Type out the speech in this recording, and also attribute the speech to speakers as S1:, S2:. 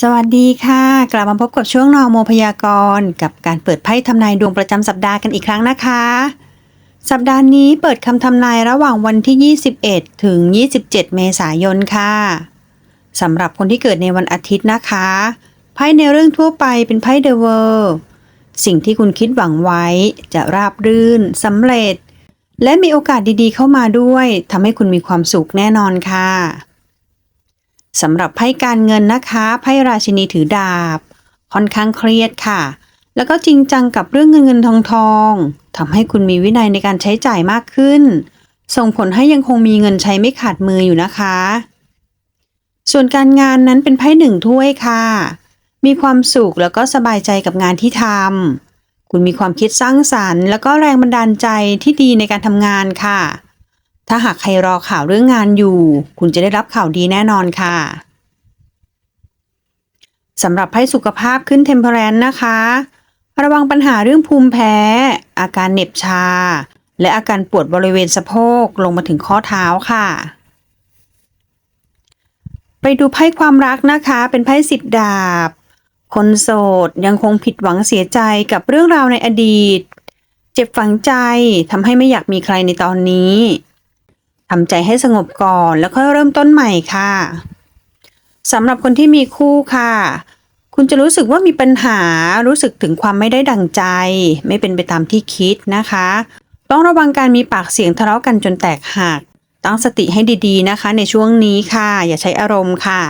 S1: สวัสดีค่ะ กลับมาพบกับช่วงนอโมพยากรณ์กับการเปิดไพ่ทำนายดวงประจำสัปดาห์กันอีกครั้งนะคะ สัปดาห์นี้เปิดคำทำนายระหว่างวันที่ 21 ถึง 27 เมษายนค่ะสำหรับคนที่เกิดในวันอาทิตย์นะคะไพ่ในเรื่องทั่วไปเป็นไพ่เดอะเวิลด์สิ่งที่คุณคิดหวังไว้จะราบรื่นสำเร็จ และมีโอกาสดีๆเข้ามาด้วยทำให้คุณมีความสุขแน่นอนค่ะ สำหรับไพ่การเงินนะคะไพ่ราชินีถือดาบ ค่อนข้างเครียดค่ะ แล้วก็จริงจังกับเรื่องเงินเงินทองทองทำให้คุณมีวินัยในการใช้จ่ายมากขึ้น ส่งผลให้ยังคงมีเงินใช้ไม่ขาดมืออยู่นะคะ ส่วนการงานนั้นเป็นไพ่หนึ่งถ้วยค่ะ มีความสุขแล้วก็สบายใจกับงานที่ทำคุณมีความคิดสร้างสรรค์ แล้วก็แรงบันดาลใจที่ดีในการทำงานค่ะ ถ้าหากใครรอข่าวเรื่องงานอยู่ คุณจะได้รับข่าวดีแน่นอนค่ะสำหรับไพ่สุขภาพขึ้นเทมเพลนนะคะ ระวังปัญหาเรื่องภูมิแพ้ อาการเหน็บชา และอาการปวดบริเวณสะโพกลงมาถึงข้อเท้าค่ะ ไปดูไพ่ความรักนะคะ เป็นไพ่สิบดาบ คนโสดยังคงผิดหวังเสียใจกับเรื่องราวในอดีต เจ็บฝังใจทำให้ไม่อยากมีใครในตอนนี้ ทำใจให้สงบก่อนแล้วค่อยเริ่มต้นใหม่ค่ะสำหรับคนที่มีคู่ค่ะ คุณจะรู้สึกว่ามีปัญหารู้สึกถึงความไม่ได้ดังใจ ไม่เป็นไปตามที่คิดนะคะ ต้องระวังการมีปากเสียงทะเลาะกันจนแตกหักตั้งสติให้ดีๆนะคะ ในช่วงนี้ค่ะ อย่าใช้อารมณ์ค่ะ